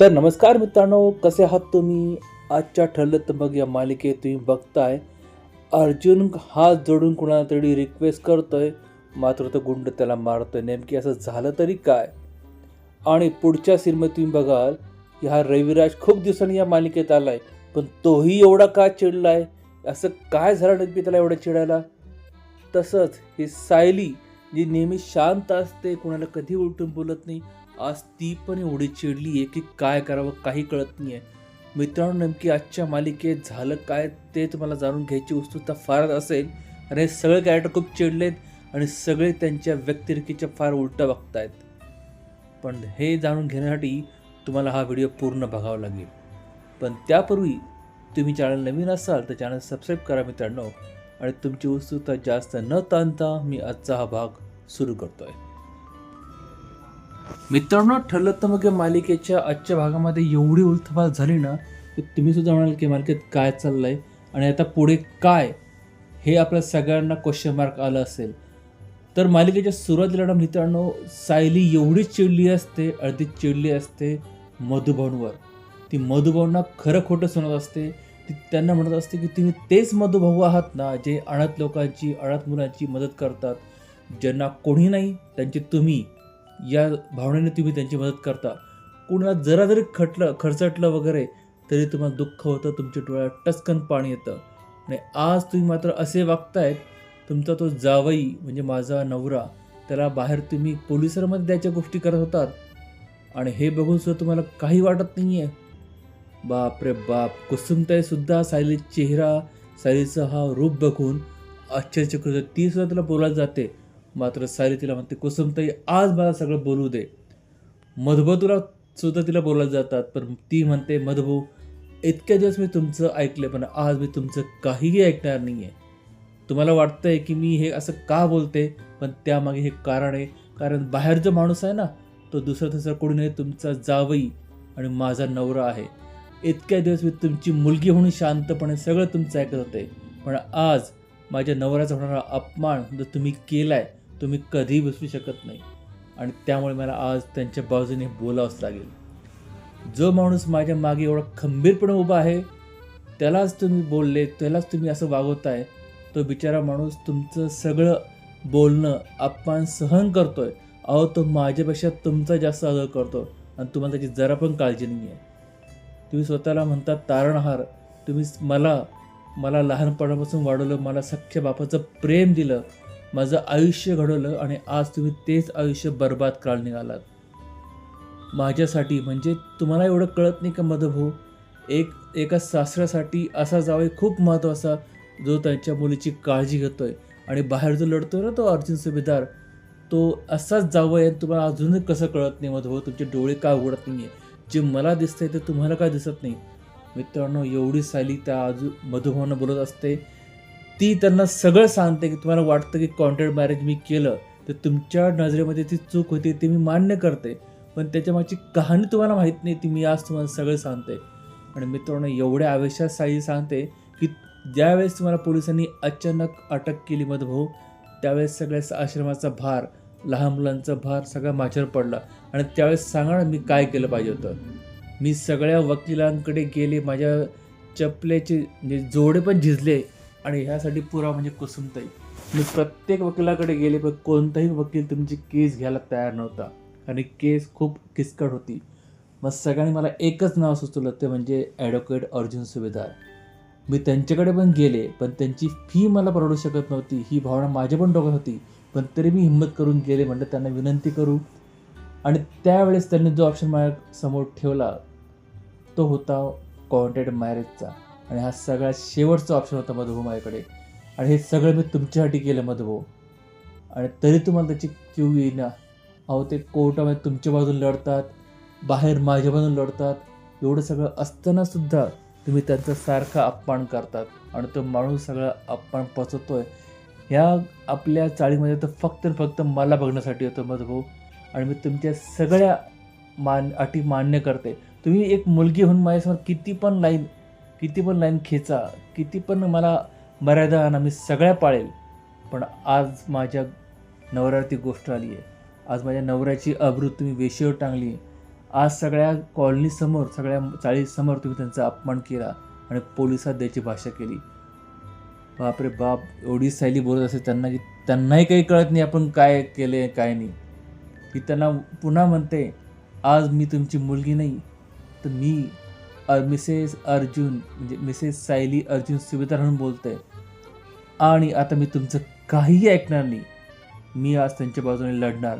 तर नमस्कार मित्रांनो कसे आहात तुम्ही? आजच्या ठरलं तर मग या मालिकेत तुम्ही बघताय अर्जुन हात जोडून कुणाला तरी रिक्वेस्ट करतोय. मात्र तो गुंड त्याला मारतोय. नेमकी असं झालं तरी काय? आणि पुढच्या सिनेमात तुम्ही बघाल की हा रविराज खूप दिवसांनी या मालिकेत आलाय पण तोही एवढा का चिडलाय? असं काय झालं नक्की त्याला एवढं चिडायला? तसंच ही सायली जी नेहमी शांत असते कोणाला कधी उलटून बोलत नाही आज ती पण एवढी चिडली आहे की काय करावं काही कळत नाही आहे मित्रांनो नेमकी आजच्या मालिकेत झालं काय ते तुम्हाला जाणून घ्यायची उत्सुकता फारच असेल. आणि हे सगळे कॅरेक्टर खूप चिडलेत आणि सगळे त्यांच्या व्यक्तिरेखीच्या फार उलटं बघतायत. पण हे जाणून घेण्यासाठी तुम्हाला हा व्हिडिओ पूर्ण बघावा लागेल. पण त्यापूर्वी तुम्ही चॅनल नवीन असाल तर चॅनल सबस्क्राईब करा मित्रांनो. आणि तुमची उत्सुकता जास्त न ताणता मी आजचा हा भाग सुरू करतो आहे मित्रांनो ठरलं तर मग या मालिकेच्या आजच्या भागामध्ये एवढी उलथपाल झाली ना की तुम्ही सुद्धा म्हणाल की मालिकेत काय चाललं आहे आणि आता पुढे काय हे आपल्या सगळ्यांना क्वेश्चन मार्क आलं असेल. तर मालिकेच्या सुरुवातीला ना मित्रांनो सायली एवढी चिडली असते अर्धी चिडली असते मधुभाऊंवर ती मधुभाऊंना खरं खोटं सुनत असते. ती त्यांना म्हणत असते की तुम्ही तेच मधुभाऊ आहात ना जे अनाथ लोकांची अनाथ मुलांची मदत करतात. ज्यांना कोणी नाही त्यांचे तुम्ही या भावनेने तुम्ही त्यांची मदत करता. कुणाला जरा जरी खटलं खरचटलं वगैरे तरी तुम्हाला दुःख होतं तुमच्या डोळ्यात टचकन पाणी येतं. आणि आज तुम्ही मात्र असे वागतायत तुमचा तो जावई म्हणजे माझा नवरा त्याला बाहेर तुम्ही पोलिसांमध्ये द्यायच्या गोष्टी करत होतात. आणि हे बघून सुद्धा तुम्हाला काही वाटत नाही आहे बाप रे बाप कुसुमताईसुद्धा सायलीचा चेहरा सायलीचा हा रूप बघून आश्चर्यचकित ती सुद्धा तिला बोलायला जाते. मात्र सायली तिला म्हणते कुसुमताई आज मला सगळं बोलू दे. मधुभाऊ तुला सुद्धा तिला बोलायला जातात पण ती म्हणते मधुभाऊ इतक्या दिवस मी तुमचं ऐकलं पण आज मी तुमचं काहीही ऐकणार नाही आहे तुम्हाला वाटतंय की मी हे असं का बोलते? पण त्यामागे हे कारण आहे. कारण बाहेर जो माणूस आहे ना तो दुसरा दुसरा कोणी नाही तुमचा जावई आणि माझा नवरा आहे. इतक्या दिवस मी तुमची मुलगी म्हणून शांतपणे सगळं तुमचं ऐकत होते. पण आज माझ्या नवऱ्याचा होणारा अपमान जो तुम्ही केला आहे तुम्ही कधीही विसरू शकत नाही. आणि त्यामुळे मला आज त्यांच्या बाजूने बोलावंच लागेल. जो माणूस माझ्या मागे एवढा खंबीरपणे उभा आहे त्यालाच तुम्ही बोलले त्यालाच तुम्ही असं वागवताय. तो बिचारा माणूस तुमचं सगळं बोलणं अपमान सहन करतोय. अहो तो माझ्यापेक्षा तुमचा जास्त आदर करतो आणि तुम्हाला त्याची जरा पण काळजी नाही आहे तुम्ही स्वतःला म्हणता तारणहार तुम्ही मला मला लहानपणापासून वाढवलं मला सख्ख्या बापाचं प्रेम दिलं माझं आयुष्य घडवलं आणि आज तुम्ही तेच आयुष्य बर्बाद करायला निघालात. माझ्यासाठी म्हणजे तुम्हाला एवढं कळत नाही का मधभाऊ एक एका सासऱ्यासाठी असा जावं खूप महत्त्वाचा जो त्यांच्या मुलीची काळजी घेतोय आणि बाहेर जो लढतोय ना तो अर्जुन सुभेदार तो असाच जावं आहे तुम्हाला अजूनही कसं कळत नाही मधभाऊ तुमचे डोळे का उघडत नाही आहे जे मला दिसतंय ते तुम्हाला काय दिसत नाही? मित्रांनो एवढी साली त्या आजू मधुभावनं बोलत असते ती त्यांना सगळं सांगते की तुम्हाला वाटतं की कॉन्ट्रॅक्ट मॅरेज मी केलं तर तुमच्या नजरेमध्ये ती चूक होती ती मी मान्य करते. पण त्याच्यामागची कहाणी तुम्हाला माहीत नाही ती मी आज तुम्हाला सगळं सांगते. आणि मित्रांनो एवढ्या आवेशात साई सांगते की ज्यावेळेस तुम्हाला पोलिसांनी अचानक अटक केली मधभाऊ त्यावेळेस सगळ्या आश्रमाचा भार लहान मुलांचा भार सगळा माझ्यावर पडला. आणि त्यावेळेस सांगा ना मी काय केलं पाहिजे होतं? मी सगळ्या वकिलांकडे गेले माझ्या चपल्याचे म्हणजे जोडे पण झिजले आणि ह्यासाठी पुरा म्हणजे कुसुमताई. मी प्रत्येक वकिलाकडे गेले पण कोणताही वकील तुमची केस घ्यायला तयार नव्हता. आणि केस खूप किचकट होती. मग सगळ्यांनी मला एकच नाव सुचवलं ते म्हणजे ॲडव्होकेट अर्जुन सुभेदार. मी त्यांच्याकडे पण गेले पण त्यांची फी मला परवडू शकत नव्हती. ही भावना माझ्या पण डोक्यात होती पण तरी मी हिंमत करून गेले म्हणलं त्यांना विनंती करू. आणि त्यावेळेस त्यांनी जो ऑप्शन माझ्यासमोर ठेवला तो होता कॉन्ट्रॅक्ट मॅरेजचा आणि हा सगळ्यात शेवटचा ऑप्शन होता मधुभाऊ माझ्याकडे. आणि हे सगळं मी तुमच्यासाठी केलं मधुभाऊ आणि तरी तुम्हाला त्याची क्यू येईना. अहो ते कोर्टामध्ये तुमच्या बाजून लढतात बाहेर माझ्या बाजून लढतात. एवढं सगळं असताना सुद्धा तुम्ही त्यांचा सारखा अपमान करतात. आणि तो माणूस सगळा अपमान पचवतोय. ह्या आपल्या चाळीमध्ये तर फक्त फक्त मला बघण्यासाठी येतो मधुभाऊ आणि मी तुमच्या सगळ्या मान अटी मान्य करते. तुम्ही एक मुलगी होऊन माझ्यासमोर किती पण लाईन किती पण लाईन खेचा किती पण मला मर्यादा आणा मी सगळ्या पाळेल पण आज माझ्या नवऱ्यावर ती गोष्ट आली आहे. आज माझ्या नवऱ्याची अभृत तुम्ही वेशीवर टांगली आज सगळ्या कॉलनीसमोर सगळ्या चाळीसमोर तुम्ही त्यांचा अपमान केला आणि पोलिसात द्यायची भाषा केली. बापरे बाप एवढी सायली बोलत असेल त्यांना की त्यांनाही काही कळत नाही आपण काय केले काय नाही. की त्यांना पुन्हा म्हणते आज मी तुमची मुलगी नाही तर मी अ- मिसेस अर्जुन म्हणजे मिसेस सायली अर्जुन सुभेदार म्हणून बोलते आणि आता मी तुमचं काहीही ऐकणार नाही. मी आज त्यांच्या बाजूने लढणार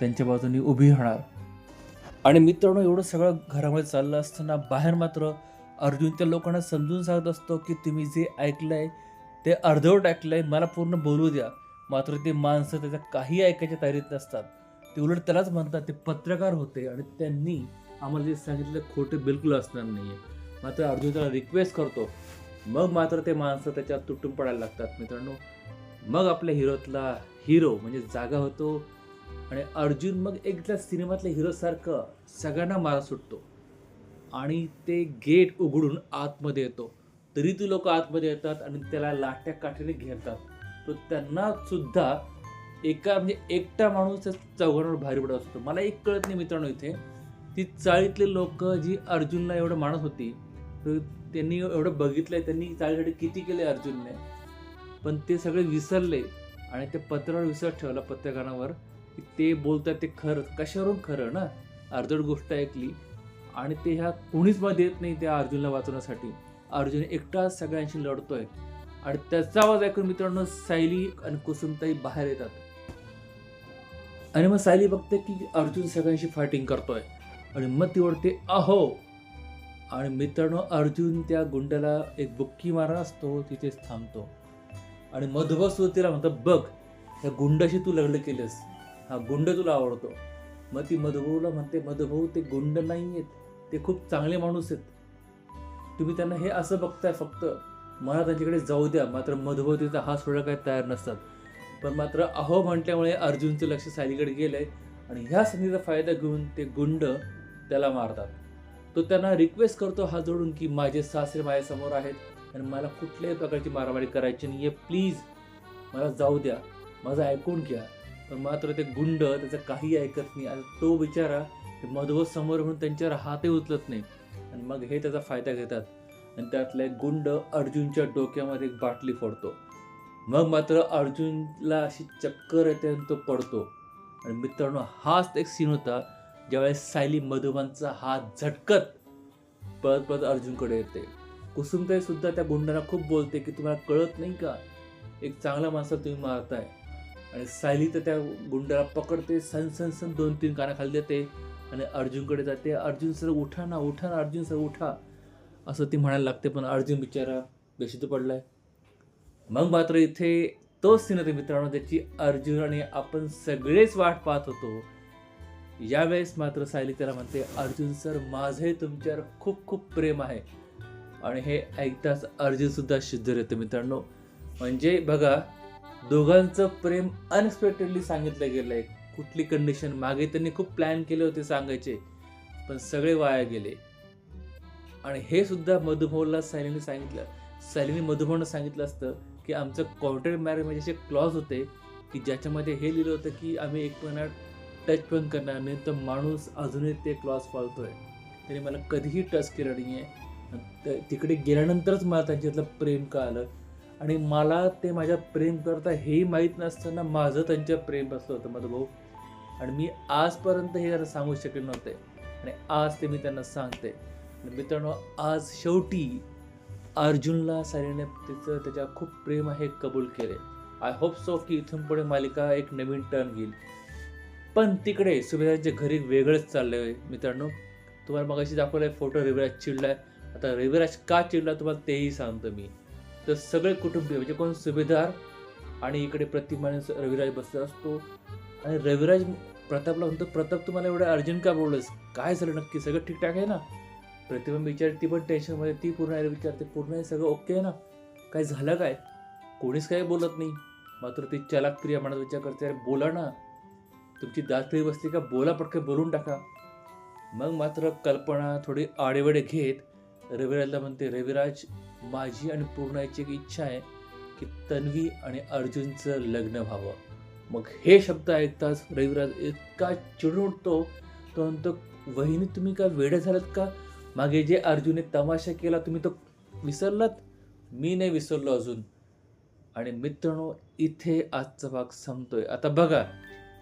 त्यांच्या बाजूने उभी राहणार. आणि मित्रांनो एवढं सगळं घरामध्ये चाललं असताना बाहेर मात्र अर्जुन त्या लोकांना समजून सांगत असतो की तुम्ही जे ऐकलंय ते अर्धवट ऐकलंय मला पूर्ण बोलू द्या. मात्र ते माणसं त्याच्या काही ऐकायच्या तयारीत नसतात. ते उलट त्यालाच म्हणतात ते पत्रकार होते आणि त्यांनी आम्हाला जे सांगितलं खोटे बिलकुल असणार नाही आहे मात्र अर्जुन त्याला रिक्वेस्ट करतो. मग मात्र ते माणसं त्याच्यात तुटून पडायला लागतात मित्रांनो. मग आपल्या हिरोतला हिरो म्हणजे जागा होतो आणि अर्जुन मग एकदा सिनेमातल्या हिरोसारखं सगळ्यांना मारा सुटतो. आणि ते गेट उघडून आतमध्ये येतो. तरी ती लोक आतमध्ये येतात आणि त्याला लाट्या काठीने घेतात तो त्यांना सुद्धा एका म्हणजे एकटा माणूस त्या चौघांवर भारी पडत असतो. मला एक कळत नाही मित्रांनो इथे. ती चाळीतले लोक जी अर्जुनला एवढं मानत होती तर त्यांनी एवढं बघितलंय त्यांनी चाळीसाठी किती केले अर्जुनने? पण ते सगळे विसरले आणि ते पत्रावर विसर ठेवला पत्रकारांवर की ते बोलतात ते खरं कशावरून खरं ना? अर्जड गोष्ट ऐकली आणि ते ह्या कोणीच मध्ये येत नाही त्या अर्जुनला वाचवण्यासाठी. अर्जुन एकटाच सगळ्यांशी लढतोय आणि त्याचा आवाज ऐकून मित्रांनो सायली आणि कुसुमताई बाहेर येतात. आणि मग सायली बघते की अर्जुन सगळ्यांशी फायटिंग करतोय. आणि मग ती ओढते अहो. आणि मित्रांनो अर्जुन त्या गुंडाला एक बुक्की मारा असतो तिथेच थांबतो. आणि मधुबा तिला म्हणतात बघ त्या गुंडाशी तू लग्न केलंस. हा गुंड तुला आवडतो. मग ती मधुभाऊला म्हणते मधुभाऊ ते गुंड नाही आहेत. ते खूप चांगले माणूस आहेत. तुम्ही त्यांना हे असं बघताय फक्त. मला त्यांच्याकडे जाऊ द्या. मात्र मधुभाऊ तिचा हा सोडा काही तयार नसतात. पण मात्र अहो म्हटल्यामुळे अर्जुनचं लक्ष सायलीकडे आहे आणि ह्या संधीचा फायदा घेऊन ते गुंड त्याला मारतात. तो त्यांना रिक्वेस्ट करतो हात जोडून की माझे सासरे माझ्यासमोर आहेत आणि मला कुठल्याही प्रकारची मारामारी करायची नाही आहे प्लीज मला जाऊ द्या. माझं ऐकून घ्या. पण मात्र ते गुंड त्याचं काही ऐकत नाही. आणि तो बिचारा मधव समोर म्हणून त्यांच्यावर हातही उचलत नाही. आणि मग हे त्याचा फायदा घेतात. आणि त्यातला एक गुंड अर्जुनच्या डोक्यामध्ये एक बाटली फोडतो. मग मात्र अर्जुनला अशी चक्कर येते आणि तो पडतो. आणि मित्रांनो हाच एक सीन होता. ज्यावेळेस सायली मधुबांचा हात झटकत पळत पळत अर्जुनकडे येते. कुसुमताई सुद्धा त्या गुंडांना खूप बोलते की तुम्हाला कळत नाही का? एक चांगला माणसा तुम्ही मारताय. आणि सायली तर त्या गुंडाला पकडते सन सन सन दोन तीन कानाखाली देते आणि अर्जुनकडे जाते. अर्जुन सर उठा ना उठा ना अर्जुन सर उठा. असं ती म्हणायला लागते पण अर्जुन बिचारा बेशुद्ध पडलाय. मग मात्र इथे तोच सीन मित्रांनो त्याची अर्जुन आणि आपण सगळेच वाट पाहत होतो. यावेळेस मात्र सायली त्याला म्हणते अर्जुन सर माझे तुमच्यावर खूप खूप प्रेम आहे. आणि हे ऐकताच अर्जुन सुद्धा शिद्धर येतं मित्रांनो. म्हणजे बघा दोघांचं प्रेम अनएक्सपेक्टेडली सांगितलं गेलं आहे कुठली कंडिशन मागे त्यांनी खूप प्लॅन केले होते सांगायचे पण सगळे वाया गेले. आणि हे सुद्धा मधुभाऊला सायलीने सांगितलं. सायलीने मधुभाऊनं सांगितलं असतं की आमचं कॉन्ट्रॅक्ट मॅरेज असे क्लॉज होते की ज्याच्यामध्ये हे लिहिलं होतं की आम्ही एक महिन्यात टच पण करणार नाही तर माणूस अजूनही ते क्लॉज पाळतोय. त्याने मला कधीही टच केलं नाही आहे तिकडे गेल्यानंतरच मला त्यांच्यातलं प्रेम कळालं. आणि मला ते माझ्या प्रेम करता हेही माहीत नसताना माझं त्यांच्या प्रेम असलं होतं मधुभाऊ आणि मी आजपर्यंत हे त्यांना सांगू शकले नव्हते. आणि आज ते मी त्यांना सांगते. आणि मित्रांनो आज शेवटी अर्जुनला सारीने तिचं त्याच्या खूप प्रेम आहे कबूल केले. आय होप सो की इथून पुढे मालिका एक नवीन टर्न घेईल. पण तिकडे सुभेदारच्या घरी वेगळंच चाललं आहे मित्रांनो. तुम्हाला मघाशी दाखवलं आहे फोटो रविराज चिडलाय. आता रविराज का चिडला तुम्हाला तेही सांगतो मी. तर सगळे कुटुंबीय म्हणजे कोण सुभेदार आणि इकडे प्रतिमाने रविराज बसला असतो. आणि रविराज प्रतापला म्हणतो प्रताप तुम्हाला एवढं अर्जंट का बोललंस काय झालं नक्की? सगळं ठीकठाक आहे ना? प्रतिमा विचार ती पण टेन्शनमध्ये ती पूर्ण आहे विचारते पूर्ण आहे सगळं ओके आहे ना? काय झालं काय? कोणीच काही बोलत नाही. मात्र ती चलाक प्रिया म्हणत विचार करते अरे बोला ना. तुमची दातळी बसली का बोला पटकन बोलून टाका. मग मात्र कल्पना थोडी आडेवडे घेत रविराजला म्हणते रविराज माझी आणि पूर्णाची एक इच्छा आहे की तन्वी आणि अर्जुनचं लग्न व्हावं. मग हे शब्द ऐकताच रविराज इतका चिडून उठतो तो म्हणतो वहिनी तुम्ही का वेडे झालात का? मागे जे अर्जुनने तमाशा केला तुम्ही तो विसरलात? मी नाही विसरलो अजून. आणि मित्रांनो इथे आजचा भाग संपतोय. आता बघा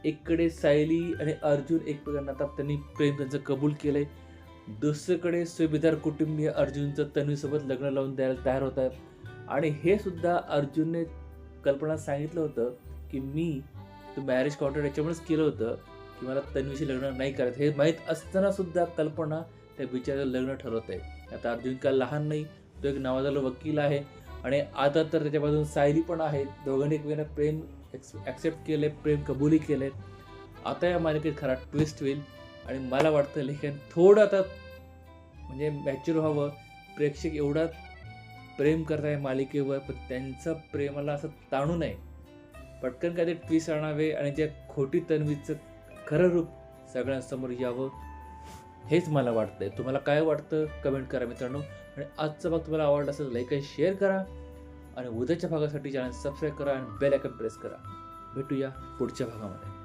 एककडे सायली आणि अर्जुन एकमेकांना आता त्यांनी प्रेम त्यांचं कबूल केलं आहे दुसरीकडे सुभेदार कुटुंबीय अर्जुनचं तन्वीसोबत लग्न लावून द्यायला तयार होत आहेत आणि हे सुद्धा अर्जुनने कल्पना सांगितलं होतं की मी तो मॅरेज कॉन्ट्रॅक्ट याच्यामुळेच केलं होतं की मला तन्वीशी लग्न नाही करायचं. हे माहीत असताना सुद्धा कल्पना त्या बिचाऱ्याचं लग्न ठरवत आहे. आता अर्जुन काय लहान नाही तो एक नावाजलेला वकील आहे. आणि आता तर त्याच्यापासून सायली पण आहे दोघांनी एकमेकांना प्रेम ॲक्सेप्ट केले प्रेम कबुली केले. आता या मालिकेत खरा ट्विस्ट होईल आणि मला वाटतं लेखन थोडं आता म्हणजे मॅच्युअर व्हावं. प्रेक्षक एवढा प्रेम करताय मालिकेवर पण त्यांचं प्रेमाला असं ताणू नये. पटकन काय ते ट्विस्ट आणावे आणि त्या खोटी तन्वीचं खरं रूप सगळ्यांसमोर यावं. हेच मला वाटतंय. तुम्हाला काय वाटतं? कमेंट करा मित्रांनो. आणि आजचा भाग तुम्हाला आवडला असेल लाईक आणि शेअर करा. आणि उद्याच्या भागासाठी चॅनल सबस्क्राईब करा आणि बेल आयकन प्रेस करा. भेटूया पुढच्या भागामध्ये.